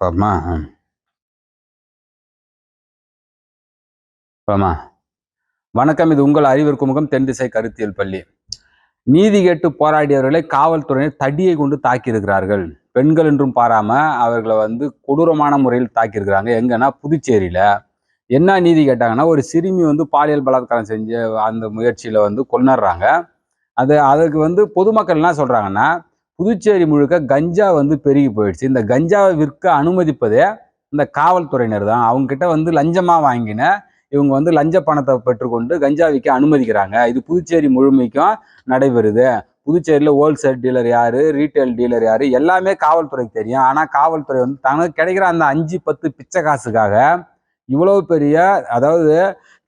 பாப்பமா பாமா? வணக்கம் இது உங்கள் அறிவிற்கு முகம் தென் திசை கருத்தியல் பள்ளி. நீதி கேட்டு போராடியவர்களை காவல்துறையினர் தடியை கொண்டு தாக்கியிருக்கிறார்கள். பெண்கள் என்றும் பாராம அவர்களை வந்து கொடூரமான முறையில் தாக்கியிருக்கிறாங்க. எங்கன்னா புதுச்சேரியில. என்ன நீதி கேட்டாங்கன்னா ஒரு சிறுமி வந்து பாலியல் பலாத்காரம் செஞ்ச அந்த முயற்சியில வந்து கொண்டுறாங்க அது அதுக்கு வந்து பொதுமக்கள் என்ன சொல்றாங்கன்னா புதுச்சேரி முழுக்க கஞ்சா வந்து பெருகி போயிடுச்சு. இந்த கஞ்சாவை விற்க அனுமதிப்பதே இந்த காவல்துறையினர் தான். அவங்க கிட்ட வந்து லஞ்சமாக வாங்கின இவங்க வந்து லஞ்ச பணத்தை பெற்றுக்கொண்டு கஞ்சா விற்க அனுமதிக்கிறாங்க. இது புதுச்சேரி முழுமைக்கும் நடைபெறுது. புதுச்சேரியில் ஹோல்சேல் டீலர் யார் ரீட்டைல் டீலர் யார் எல்லாமே காவல்துறைக்கு தெரியும். ஆனால் காவல்துறை வந்து தனக்கு கிடைக்கிற அந்த அஞ்சு பத்து பிச்சை காசுக்காக இவ்வளவு பெரிய அதாவது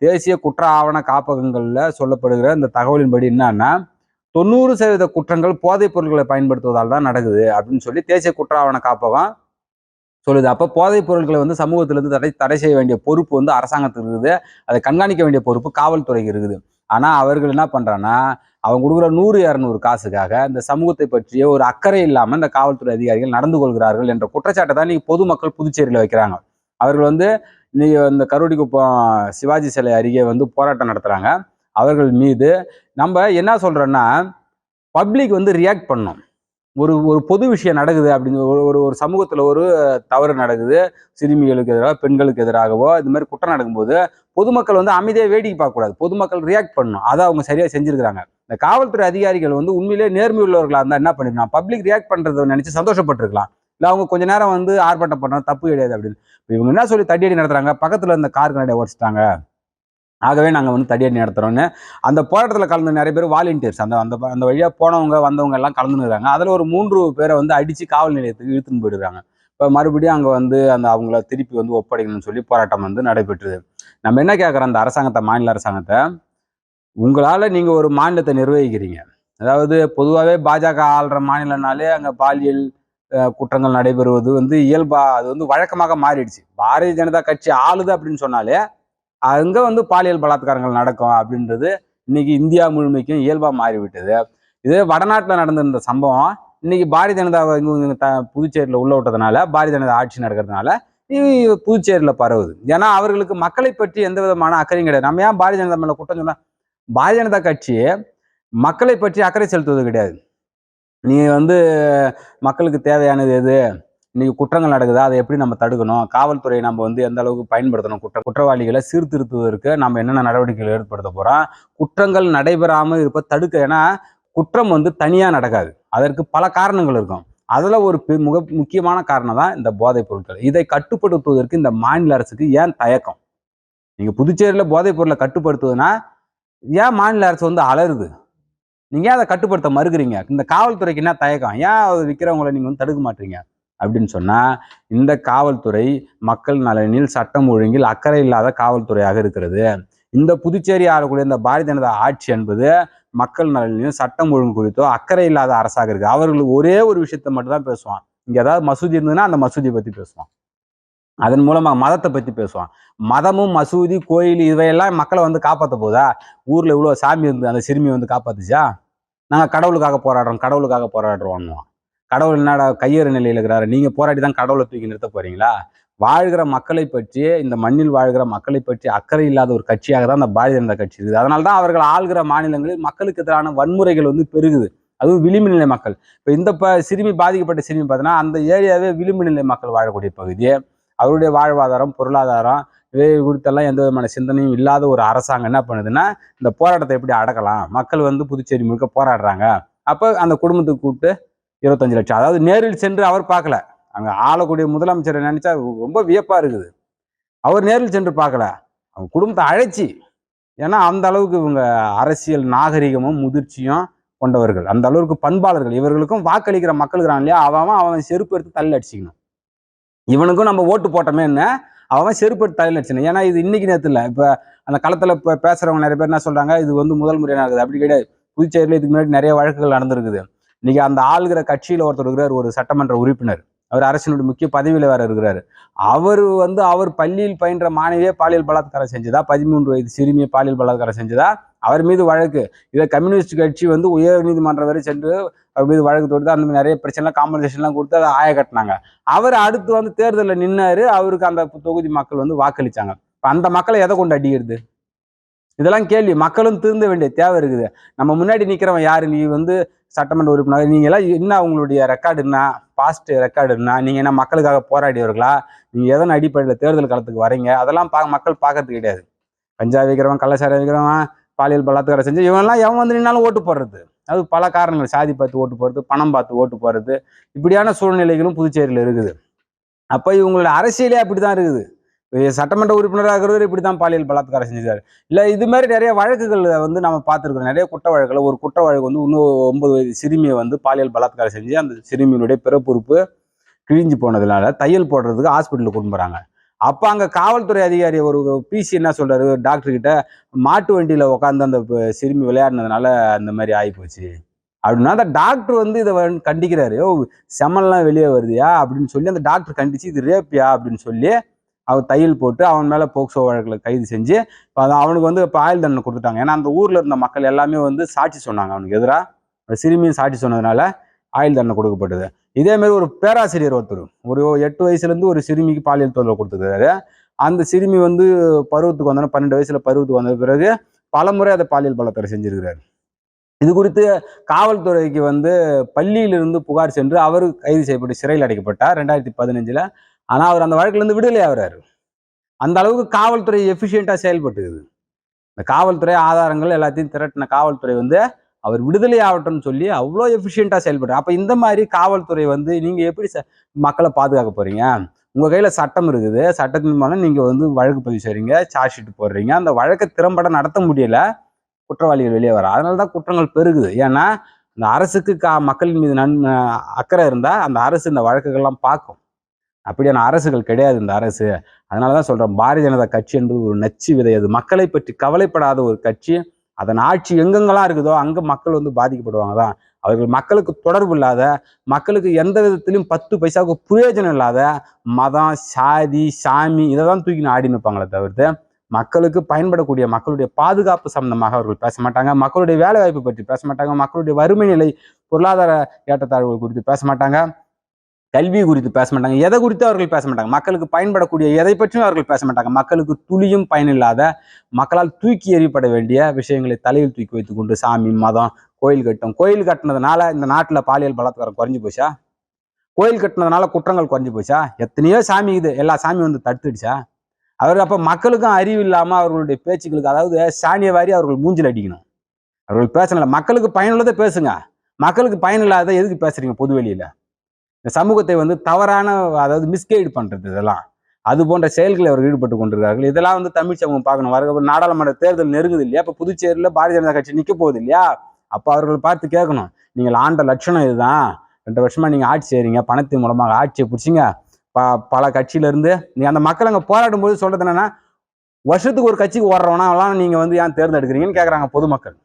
தேசிய குற்ற ஆவண காப்பகங்களில் சொல்லப்படுகிற இந்த தகவலின்படி என்னன்னா தொண்ணூறு சதவீத குற்றங்கள் போதைப் பொருட்களை பயன்படுத்துவதால் தான் நடக்குது அப்படின்னு சொல்லி தேசிய குற்ற ஆவண காப்பகம் சொல்லுது. அப்போ போதைப் பொருட்களை வந்து சமூகத்திலிருந்து தடை தடை செய்ய வேண்டிய பொறுப்பு வந்து அரசாங்கத்துக்கு இருக்குது. அதை கண்காணிக்க வேண்டிய பொறுப்பு காவல்துறைக்கு இருக்குது. ஆனால் அவர்கள் என்ன பண்ணுறான்னா அவங்க கொடுக்குற நூறு இரநூறு காசுக்காக இந்த சமூகத்தை பற்றிய ஒரு அக்கறை இல்லாமல் இந்த காவல்துறை அதிகாரிகள் நடந்து கொள்கிறார்கள் என்ற குற்றச்சாட்டை தான் நீங்க பொதுமக்கள் புதுச்சேரியில் வைக்கிறாங்க. அவர்கள் வந்து இன்னைக்கு இந்த கருவடிக்குப்பம் சிவாஜி சிலை அருகே வந்து போராட்டம் நடத்துகிறாங்க அவர்கள் மீது. நம்ம என்ன சொல்கிறோன்னா பப்ளிக் வந்து ரியாக்ட் பண்ணும். ஒரு ஒரு பொது விஷயம் நடக்குது அப்படின்னு ஒரு ஒரு ஒரு சமூகத்தில் ஒரு தவறு நடக்குது. சிறுமிகளுக்கு எதிராக பெண்களுக்கு எதிராகவோ இது மாதிரி குற்றம் நடக்கும்போது பொதுமக்கள் வந்து அமைதியாக வேடிக்கை பார்க்கக்கூடாது. பொதுமக்கள் ரியாக்ட் பண்ணணும் அதை அவங்க சரியாக செஞ்சிருக்கிறாங்க. இந்த காவல்துறை அதிகாரிகள் வந்து உண்மையிலே நேர்மை உள்ளவர்களாக இருந்தால் என்ன பண்ணிருக்கலாம்? பப்ளிக் ரியாக்ட் பண்ணுறதை நினச்சி சந்தோஷப்பட்டிருக்கலாம். இல்லை அவங்க கொஞ்ச நேரம் வந்து ஆர்ப்பாட்டம் பண்ணுறது தப்பு கிடையாது அப்படின்னு. இவங்க என்ன சொல்லி தடியடி நடத்துகிறாங்க பக்கத்தில் இந்த கார் கண்ணாடியை உடச்சிட்டாங்க ஆகவே நாங்கள் வந்து தடியடி நடத்துகிறோன்னு அந்த போராட்டத்தில் கலந்து நிறைய பேர் வாலண்டியர்ஸ் அந்த அந்த அந்த வழியாக போனவங்க வந்தவங்க எல்லாம் கலந்துருக்காங்க அதில் ஒரு மூன்று பேரை வந்து அடித்து காவல் நிலையத்துக்கு இழுத்துன்னு போயிடுறாங்க. இப்போ மறுபடியும் அங்கே வந்து அந்த அவங்கள திருப்பி வந்து ஒப்படைக்கணும்னு சொல்லி போராட்டம் வந்து நடைபெற்றுது. நம்ம என்ன கேட்குறோம் அந்த அரசாங்கத்தை மாநில அரசாங்கத்தை. உங்களால் நீங்கள் ஒரு மாநிலத்தை நிர்வகிக்கிறீங்க. அதாவது பொதுவாகவே பாஜக ஆள்ற மாநிலனாலே அங்கே பாலியல் குற்றங்கள் நடைபெறுவது வந்து இயல்பா அது வந்து வழக்கமாக மாறிடுச்சு. பாரதிய ஜனதா கட்சி ஆளுது அப்படின்னு சொன்னாலே அங்கே வந்து பாலியல் பலாத்காரங்கள் நடக்கும் அப்படின்றது இன்னைக்கு இந்தியா முழுமைக்கும் இயல்பாக மாறிவிட்டது. இதே வடநாட்டில் நடந்திருந்த சம்பவம் இன்னைக்கு பாரதிய ஜனதா இங்க த- புதுச்சேரியில் உள்ள விட்டதுனால பாரதிய ஜனதா ஆட்சி நடக்கிறதுனால புதுச்சேரியில் பரவுது. ஏன்னா அவர்களுக்கு மக்களை பற்றி எந்த விதமான அக்கறையும் கிடையாது. நம்ம ஏன் பாரதிய ஜனதா மேலே குற்றம் சொன்னால் பாரதிய ஜனதா கட்சி மக்களை பற்றி அக்கறை செலுத்துவது கிடையாது. நீ வந்து மக்களுக்கு தேவையானது எது? இன்னைக்கு குற்றங்கள் நடக்குதா? அதை எப்படி நம்ம தடுக்கணும்? காவல்துறையை நம்ம வந்து எந்த அளவுக்கு பயன்படுத்தணும்? குற்ற குற்றவாளிகளை சீர்திருத்துவதற்கு நம்ம என்னென்ன நடவடிக்கைகள் ஏற்படுத்த போறோம்? குற்றங்கள் நடைபெறாமல் இருப்ப தடுக்க ஏன்னா குற்றம் வந்து தனியாக நடக்காது. அதற்கு பல காரணங்கள் இருக்கும். அதில் ஒரு பெ- முக முக்கியமான காரணம் தான் இந்த போதைப் பொருட்கள். இதை கட்டுப்படுத்துவதற்கு இந்த மாநில அரசுக்கு ஏன் தயக்கம்? நீங்கள் புதுச்சேரியில் போதைப் பொருளை கட்டுப்படுத்துவதுன்னா ஏன் மாநில அரசு வந்து அலறுது? நீங்கள் ஏன் அதை கட்டுப்படுத்த மறுக்கிறீங்க? இந்த காவல்துறைக்கு என்ன தயக்கம்? ஏன் அதை விற்கிறவங்களை நீங்கள் வந்து தடுக்க மாட்டீங்க? அப்படின்னு சொன்னால் இந்த காவல்துறை மக்கள் நலனில் சட்டம் ஒழுங்கில் அக்கறை இல்லாத காவல்துறையாக இருக்கிறது. இந்த புதுச்சேரி ஆளக்கூடிய இந்த பாரதிய ஜனதா ஆட்சி என்பது மக்கள் நலனிலும் சட்டம் ஒழுங்கு குறித்தோ அக்கறை இல்லாத அரசாக இருக்குது அவர்களுக்கு ஒரே ஒரு விஷயத்தை மட்டும்தான் பேசுவான். இங்கே ஏதாவது மசூதி இருந்ததுன்னா அந்த மசூதியை பற்றி பேசுவான். அதன் மூலமாக மதத்தை பற்றி பேசுவான். மதமும் மசூதி கோயில் இவையெல்லாம் மக்களை வந்து காப்பாற்ற போதா? ஊரில் இவ்வளோ சாமி இருந்து அந்த சிறுமியை வந்து காப்பாத்துச்சா? நாங்கள் கடவுளுக்காக போராடுறோம் கடவுளுக்காக போராடுறோம் கடவுள் என்னடா கையேறு நிலையில் இருக்கிறாரு? நீங்கள் போராடி தான் கடவுளை தூக்கி நிறுத்த போறீங்களா? வாழ்கிற மக்களை பற்றி இந்த மண்ணில் வாழ்கிற மக்களை பற்றி அக்கறை இல்லாத ஒரு கட்சியாக தான் அந்த பாரதிய ஜனதா கட்சி இருக்குது. அதனால தான் அவர்கள் ஆள்கிற மாநிலங்களில் மக்களுக்கு எதிரான வன்முறைகள் வந்து பெருகுது. அதுவும் விளிம்பு நிலை மக்கள். இப்போ இந்த ப சிறுமி பாதிக்கப்பட்ட சிறுமி பார்த்தீங்கன்னா அந்த ஏரியாவே விளிம்பு நிலை மக்கள் வாழக்கூடிய பகுதி. அவருடைய வாழ்வாதாரம் பொருளாதாரம் இவை குறித்தெல்லாம் எந்த விதமான சிந்தனையும் இல்லாத ஒரு அரசாங்கம் என்ன பண்ணுதுன்னா இந்த போராட்டத்தை எப்படி அடக்கலாம்? மக்கள் வந்து புதுச்சேரி முழுக்க போராடுறாங்க. அப்போ அந்த குடும்பத்துக்கு கூப்பிட்டு இருபத்தஞ்சு லட்சம். அதாவது நேரில் சென்று அவர் பார்க்கல. அங்கே ஆளக்கூடிய முதலமைச்சரை நினைச்சா ரொம்ப வியப்பாக இருக்குது. அவர் நேரில் சென்று பார்க்கல. அவங்க குடும்பத்தை அழைச்சி ஏன்னா அந்த அளவுக்கு இவங்க அரசியல் நாகரிகமும் முதிர்ச்சியும் கொண்டவர்கள். அந்த அளவுக்கு பண்பாளர்கள். இவர்களுக்கும் வாக்களிக்கிற மக்கள் இருக்கிறான் இல்லையா? அவன் அவன் செருப்பு எடுத்து தள்ளி அடிச்சிக்கணும். இவனுக்கும் நம்ம ஓட்டு போட்டோமே என்ன? அவன் செருப்பு எடுத்து தள்ளி அடிச்சணும் ஏன்னா இது இன்னைக்கு நேரத்தில் இல்லை இப்போ அந்த களத்தில் இப்போ பேசுகிறவங்க நிறைய பேர் என்ன சொல்கிறாங்க இது வந்து முதல் முறையாக நடக்குது. அப்படி கிடையாது. புதுச்சேரியில் இதுக்கு முன்னாடி நிறைய வழக்குகள் நடந்திருக்குது. இன்னைக்கு அந்த ஆளுகிற கட்சியில் ஒருத்தர் இருக்கிறார் ஒரு சட்டமன்ற உறுப்பினர். அவர் அரசினுடைய முக்கிய பதவியில் வேற இருக்கிறாரு. அவர் வந்து அவர் பள்ளியில் பயின்ற மாணவியே பாலியல் பலாத்காரம் செஞ்சதா? பதிமூன்று வயது சிறுமியை பாலியல் பலாத்காரம் செஞ்சதா? அவர் மீது வழக்கு. இதை கம்யூனிஸ்ட் கட்சி வந்து உயர் நீதிமன்றம் வரை சென்று அவர் மீது வழக்கு தொடுத்து அந்த மாதிரி நிறைய பிரச்சனைலாம் காம்பன்சேஷன்லாம் கொடுத்து அதை ஆய கட்டினாங்க. அவர் அடுத்து வந்து தேர்தலில் நின்னாரு. அவருக்கு அந்த தொகுதி மக்கள் வந்து வாக்களிச்சாங்க. இப்போ அந்த மக்களை எதை கொண்டு அடிக்கிறது? இதெல்லாம் கேள்வி. மக்களும் திருந்த வேண்டிய தேவை இருக்குது. நம்ம முன்னாடி நிற்கிறவன் யாரு? நீ வந்து சட்டமன்ற உறுப்பினர் நீங்களாம் எல்லாம் என்ன உங்களுடைய ரெக்கார்டு என்ன? பாஸ்ட் ரெக்கார்டு என்ன? நீங்கள் என்ன மக்களுக்காக போராடியவர்களா? நீங்கள் எதன் அடிப்படையில் தேர்தல் காலத்துக்கு வரீங்க? அதெல்லாம் பா மக்கள் பார்க்கறது கிடையாது. கஞ்சா வைக்கிறவன் கள்ளச்சாரம் வைக்கிறவன் பாலியல் பலாத்காரம் செஞ்சு இவன்லாம் எவன் வந்து நின்னாலும் ஓட்டு போடுறது? அது பல காரணங்கள். சாதி பார்த்து ஓட்டு போடுறது பணம் பார்த்து ஓட்டு போடுறது இப்படியான சூழ்நிலைகளும் புதுச்சேரியில் இருக்குது. அப்போ இவங்களோட அரசியலே அப்படி தான் இருக்குது. சட்டமன்ற உறுப்பினராக இருக்கிறவர் இப்படி தான் பாலியல் பலாத்காரம் செஞ்சிருக்காரு. இல்லை இது மாதிரி நிறைய வழக்குகள் வந்து நம்ம பார்த்துருக்கோம் நிறைய குற்ற வழக்கில் ஒரு குற்ற வழக்கு வந்து இன்னும் ஒன்பது வயது சிறுமியை வந்து பாலியல் பலாத்காரம் செஞ்சு அந்த சிறுமியினுடைய பிறப்புறுப்பு கிழிஞ்சு போனதுனால தையல் போடுறதுக்கு ஹாஸ்பிட்டலுக்கு கொண்டு போகிறாங்க அப்போ அங்கே காவல்துறை அதிகாரி ஒரு பிசி என்ன சொல்கிறாரு டாக்டர்கிட்ட மாட்டு வண்டியில் உட்காந்து அந்த சிறுமி விளையாடினதுனால அந்த மாதிரி ஆகிப்போச்சு அப்படின்னா அந்த டாக்டர் வந்து இதை கண்டிக்கிறாரு. ஓ செமல்லாம் வெளியே வருதுயா? அப்படின்னு சொல்லி அந்த டாக்டர் கண்டிச்சு இது ரேப்பியா அப்படின்னு சொல்லி அவர் தையல் போட்டு அவன் மேலே போக்சோ வழக்கில் கைது செஞ்சு இப்போ அவனுக்கு வந்து இப்போ ஆயுள் தண்டனை கொடுத்துட்டாங்க. ஏன்னா அந்த ஊரில் இருந்த மக்கள் எல்லாமே வந்து சாட்சி சொன்னாங்க அவனுக்கு எதிராக சிறுமியும் சாட்சி சொன்னதுனால ஆயுள் தண்டனை கொடுக்கப்பட்டது. இதேமாரி ஒரு பேராசிரியர் ஒருத்தர் ஒரு எட்டு வயசுலேருந்து ஒரு சிறுமிக்கு பாலியல் தொல்லை கொடுத்துருக்காரு. அந்த சிறுமி வந்து பருவத்துக்கு வந்தோன்னா பன்னெண்டு வயசில் பருவத்துக்கு வந்த பிறகு பலமுறை அதை பாலியல் பலத்தரை செஞ்சிருக்கிறாரு. இது குறித்து காவல்துறைக்கு வந்து பள்ளியிலிருந்து புகார் சென்று அவர் கைது செய்யப்பட்டு சிறையில் அடைக்கப்பட்டார். ரெண்டாயிரத்தி பதினஞ்சில் ஆனால் அவர் அந்த வழக்குலேருந்து விடுதலை ஆகிறாரு. அந்த அளவுக்கு காவல்துறை எஃபிஷியண்ட்டாக செயல்பட்டுக்குது. இந்த காவல்துறை ஆதாரங்கள் எல்லாத்தையும் திரட்டின காவல்துறை வந்து அவர் விடுதலை ஆகட்டும்னு சொல்லி அவ்வளோ எஃபிஷியண்ட்டாக செயல்படுற அப்போ இந்த மாதிரி காவல்துறை வந்து நீங்கள் எப்படி ச- மக்களை பாதுகாக்க போகிறீங்க உங்கள் கையில் சட்டம் இருக்குது. சட்டத்தின் மூலம் நீங்கள் வந்து வழக்கு பதிவு செய்கிறீங்க சார்ஜ் ஷீட் போடுறீங்க. அந்த வழக்கை திறம்பட நடத்த முடியல. குற்றவாளிகள் வெளியே வர அதனால தான் குற்றங்கள் பெருகுது. ஏன்னா இந்த அரசுக்கு கா மக்களின் மீது நன் அக்கறை இருந்தால் அந்த அரசு இந்த வழக்குகள்லாம் பார்க்கும். அப்படியான அரசுகள் கிடையாது இந்த அரசு. அதனால தான் சொல்கிறேன் பாரதிய ஜனதா கட்சி என்பது ஒரு நச்சு விதை. அது மக்களை பற்றி கவலைப்படாத ஒரு கட்சி. அதன் ஆட்சி எங்கெங்கெல்லாம் இருக்குதோ அங்கே மக்கள் வந்து பாதிக்கப்படுவாங்க தான். அவர்கள் மக்களுக்கு தொடர்பு இல்லாத மக்களுக்கு எந்த விதத்திலும் பத்து பைசாவுக்கு பிரயோஜனம் இல்லாத மதம் சாதி சாமி இதை தான் தூக்கி ஆடி நிற்பாங்களே தவிர்த்து மக்களுக்கு பயன்படக்கூடிய மக்களுடைய பாதுகாப்பு சம்பந்தமாக அவர்கள் பேச மாட்டாங்க. மக்களுடைய வேலைவாய்ப்பு பற்றி பேச மாட்டாங்க. மக்களுடைய வறுமை நிலை பொருளாதார ஏற்றத்தாழ்வுகள் குறித்து பேச மாட்டாங்க. கல்வி குறித்து பேச மாட்டாங்க. எதை குறித்து அவர்கள் பேச மாட்டாங்க? மக்களுக்கு பயன்படக்கூடிய எதை பற்றியும் அவர்கள் பேச மாட்டாங்க. மக்களுக்கு துளியும் பயனில்லாத மக்களால் தூக்கி எறியப்பட வேண்டிய விஷயங்களை தலையில் தூக்கி வைத்துக்கொண்டு சாமி மதம் கோயில் கட்டும். கோயில் கட்டினதுனால இந்த நாட்டில் பாலியல் பலாத்காரம் குறைஞ்சு போச்சா? கோயில் கட்டினதுனால குற்றங்கள் குறைஞ்சு போச்சா? எத்தனையோ சாமி இது எல்லா சாமியும் வந்து தடுத்துடுச்சா? அவர் அப்போ மக்களுக்கும் அறிவு இல்லாமல் அவர்களுடைய பேச்சுக்களுக்கு அதாவது சாணிய வாரி அவர்கள் மூஞ்சில் அடிக்கணும். அவர்கள் பேசணும் மக்களுக்கு பயனுள்ளதை பேசுங்க. மக்களுக்கு பயனில்லாத எதுக்கு பேசுறீங்க பொதுவெளியில் இந்த சமூகத்தை வந்து தவறான அதாவது மிஸ்கைடு பண்றது இதெல்லாம். அது போன்ற செயல்களை அவர் ஈடுபட்டு கொண்டிருக்கார்கள் இதெல்லாம் வந்து தமிழ் சமூகம் பார்க்கணும். வர நாடாளுமன்ற தேர்தல் நெருங்குது இல்லையா? இப்ப புதுச்சேரியில் பாரதிய ஜனதா கட்சி நிக்க போகுது இல்லையா? அப்ப அவர்கள் பார்த்து கேட்கணும். நீங்கள் ஆண்ட லட்சணம் இதுதான். ரெண்டு வருஷமா நீங்க ஆட்சி செய்றீங்க. பணத்தின் மூலமாக ஆட்சியை பிடிச்சிங்க. ப பல கட்சியிலேருந்து நீங்கள் அந்த மக்கள் அங்கே போராடும் போது சொல்கிறது என்னென்னா வருஷத்துக்கு ஒரு கட்சிக்கு ஓடுறவனா நீங்கள் வந்து ஏன் தேர்ந்தெடுக்கிறீங்கன்னு கேட்குறாங்க பொதுமக்கள்.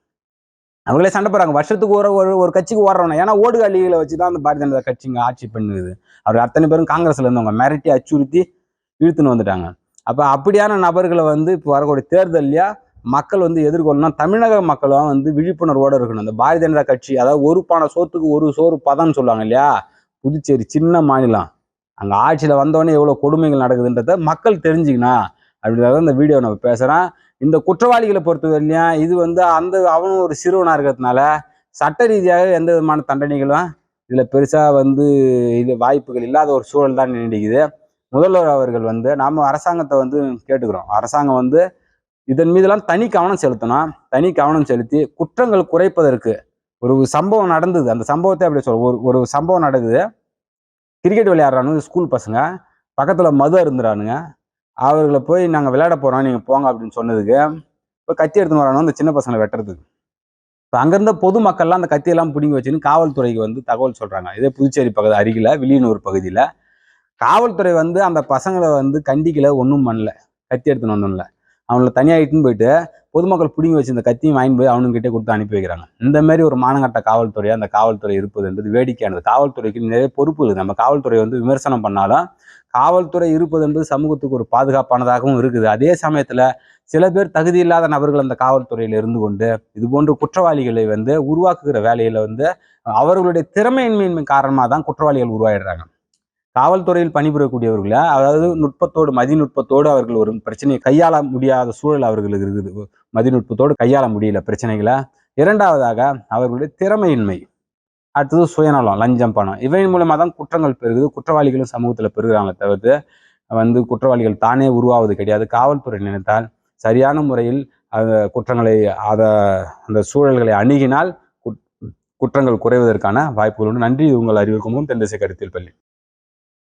அவங்களே சண்டை போறாங்க வருஷத்துக்கு ஒரு ஒரு ஒரு கட்சிக்கு ஓடுறவனா. ஏன்னா ஓடுகாலிகளை வச்சு தான் அந்த பாரதிய ஜனதா கட்சிங்க ஆட்சி பண்ணுது. அவர் அத்தனை பேரும் காங்கிரஸ்ல இருந்தவங்க. மிரட்டி அச்சுறுத்தி இழுத்துன்னு வந்துட்டாங்க. அப்போ அப்படியான நபர்களை வந்து இப்போ வரக்கூடிய தேர்தல்லையா மக்கள் வந்து எதிர்கொள்ளணும். தமிழக மக்களும் வந்து விழிப்புணர்வோடு இருக்கணும். இந்த பாரதிய ஜனதா கட்சி அதாவது ஒரு பானை சோத்துக்கு ஒரு சோறு பதம்னு சொல்லுவாங்க இல்லையா? புதுச்சேரி சின்ன மாநிலம். அங்கே ஆட்சியில் வந்தவொடனே எவ்வளோ கொடுமைகள் நடக்குதுன்றத மக்கள் தெரிஞ்சுக்கணும் அப்படின்றத இந்த வீடியோ நம்ம பேசுகிறேன் இந்த குற்றவாளிகளை பொறுத்தவரையிலையும் இது வந்து அந்த அவனும் ஒரு சிறுவனாக இருக்கிறதுனால சட்ட ரீதியாக எந்த விதமான தண்டனைகளும் இதில் பெருசாக வந்து இது வாய்ப்புகள் இல்லாத ஒரு சூழல் தான் நீடிக்குது. முதல்வர் அவர்கள் வந்து நாம் அரசாங்கத்தை வந்து கேட்டுக்கிறோம். அரசாங்கம் வந்து இதன் மீதெல்லாம் தனி கவனம் செலுத்தணும். தனி கவனம் செலுத்தி குற்றங்கள் குறைப்பதற்கு ஒரு சம்பவம் நடந்தது. அந்த சம்பவத்தை அப்படி சொல்ல ஒரு ஒரு சம்பவம் நடக்குது. கிரிக்கெட் விளையாடுறானுங்க ஸ்கூல் பசங்க. பக்கத்தில் மது அருந்துறானுங்க. அவர்களை போய் நாங்கள் விளையாட போகிறோம் நீங்கள் போங்க அப்படின்னு சொன்னதுக்கு இப்போ கத்தி எடுத்துன்னு வரானு அந்த சின்ன பசங்களை வெட்டுறதுக்கு. இப்போ அங்கிருந்த பொதுமக்கள்லாம் அந்த கத்தியெல்லாம் பிடிங்கி வச்சுன்னு காவல்துறைக்கு வந்து தகவல் சொல்கிறாங்க இதே புதுச்சேரி பகுதி அருகில் வில்லியனூர் பகுதியில். காவல்துறை வந்து அந்த பசங்களை வந்து கண்டிக்கல ஒன்றும் பண்ணல. கத்தி எடுத்துன்னு வந்தோம்ல. அவங்கள தனியாக இட்டுன்னு போயிட்டு பொதுமக்கள் பிடிங்கி வச்சு இந்த கத்தியும் வாங்கி போய் அவனுங்கிட்டே கொடுத்து அனுப்பி வைக்கிறாங்க. இந்த மாதிரி ஒரு மானங்கட்ட காவல்துறையாக அந்த காவல்துறை இருப்பது என்பது வேடிக்கையானது. காவல்துறைக்கு நிறைய பொறுப்பு இருக்குது. நம்ம காவல்துறை வந்து விமர்சனம் பண்ணாலும் காவல்துறை இருப்பது என்பது சமூகத்துக்கு ஒரு பாதுகாப்பானதாகவும் இருக்குது. அதே சமயத்தில் சில பேர் தகுதி இல்லாத நபர்கள் அந்த காவல்துறையில் இருந்து கொண்டு இது போன்ற குற்றவாளிகளை வந்து உருவாக்குகிற வேலையில் வந்து அவர்களுடைய திறமையின்மையின் காரணமாக தான் குற்றவாளிகள் உருவாயிடுறாங்க. காவல்துறையில் பணிபுரியக்கூடியவர்களை? அதாவது நுட்பத்தோடு மதிநுட்பத்தோடு அவர்கள் ஒரு பிரச்சனையை கையாள முடியாத சூழல் அவர்களுக்கு இருக்குது. மதிநுட்பத்தோடு கையாள முடியல பிரச்சனைகளை? இரண்டாவதாக அவர்களுடைய திறமையின்மை. அடுத்தது சுயநலம் லஞ்சம் பணம். இவையின் மூலமாக தான் குற்றங்கள் பெருகுது. குற்றவாளிகளும் சமூகத்தில் பெருகிறாங்களே தவிர்த்து வந்து குற்றவாளிகள் தானே உருவாவது கிடையாது. காவல்துறை நினைத்தால் சரியான முறையில் அந்த குற்றங்களை அதை அந்த சூழல்களை அணுகினால் குற்றங்கள் குறைவதற்கான வாய்ப்புகள் உண்டு. நன்றி. உங்கள் அறிவிக்கும் தென்திசை கருத்தில் பள்ளி.